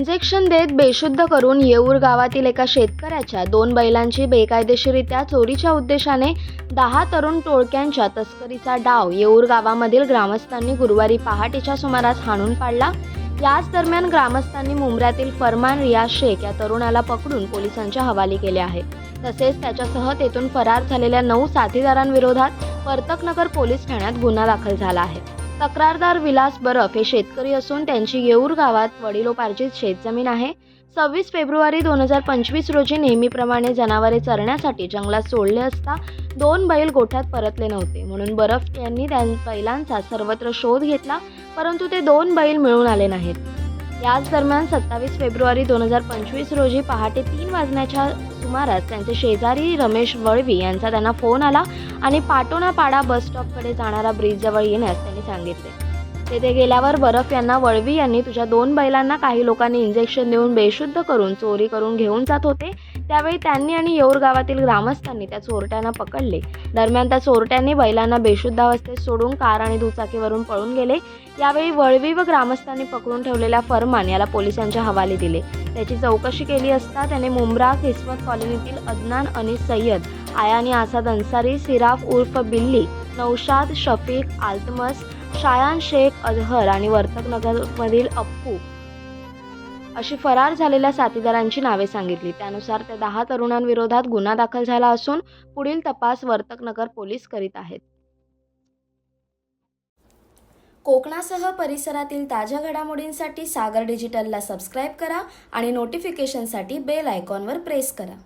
Injection देत बेशुद्ध करून येऊर गावातील एका शेतकऱ्याच्या दोन बैलांची बेकायदेशीरित्या चोरीच्या उद्देशाने दहा तरुण टोळक्यांच्या तस्करीचा डाव येऊर गावामधील ग्रामस्थांनी गुरुवारी पहाटेच्या सुमारास हाणून पाडला. याच दरम्यान ग्रामस्थांनी मुंब्र्यातील फरमान रियाज शेख या तरुणाला पकडून पोलिसांच्या हवाली केले आहे. तसेच त्याच्यासह तेथून फरार झालेल्या नऊ साथीदारांविरोधात परतकनगर पोलीस ठाण्यात गुन्हा दाखल झाला आहे. तक्रारदार विलास बरफ हे शेतकरी असून त्यांची येऊर गावात वडिलोपार्जित शेतजमीन आहे. सव्वीस फेब्रुवारी दोन हजार पंचवीस रोजी नेहमीप्रमाणे जनावरे चरण्यासाठी जंगलात सोडले असता दोन बैल गोठ्यात परतले नव्हते. म्हणून बरफ यांनी त्या बैलांचा सर्वत्र शोध घेतला परंतु ते दोन बैल मिळून आले नाहीत. याच दरम्यान सत्तावीस फेब्रुवारी दोन हजार पंचवीस रोजी पहाटे तीन वाजण्याच्या सुमारास त्यांचे शेजारी रमेश वळवी यांचा त्यांना फोन आला आणि पाटोणापाडा बस स्टॉपकडे जाणारा ब्रिजजवळ येण्यास त्यांनी सांगितले. तेथे गेल्यावर बरफ यांना वळवी यांनी तुझ्या दोन बैलांना काही लोकांनी इंजेक्शन देऊन बेशुद्ध करून चोरी करून घेऊन जात होते. त्यावेळी त्यांनी आणि येऊर गावातील ग्रामस्थांनी त्या चोरट्यांना पकडले. दरम्यान त्या चोरट्यांनी बैलांना बेशुद्धावस्थेत सोडून कार आणि दुचाकीवरून पळून गेले. यावेळी वळवी व ग्रामस्थांनी पकडून ठेवलेल्या फरमान याला पोलिसांच्या हवाले दिले. त्याची चौकशी केली असता त्याने मुंब्रा किस्मत कॉलनीतील अदनान अनिस सय्यद आयानी आसाद अन्सारी सिराफ उर्फ बिल्ली नौशाद शफीक आल्तमस शायान शेख अजहर आणि वर्तकनगरमधील अप्पू अशी फरार झालेल्या साथीदारांची नावे सांगितली. त्यानुसार त्या दहा तरुणांविरोधात गुन्हा दाखल झाला असून पुढील तपास वर्तकनगर पोलीस करीत आहेत. कोकणासह परिसरातील ताज्या घडामोडींसाठी सागर डिजिटलला सबस्क्राईब करा आणि नोटिफिकेशनसाठी बेल आयकॉनवर प्रेस करा.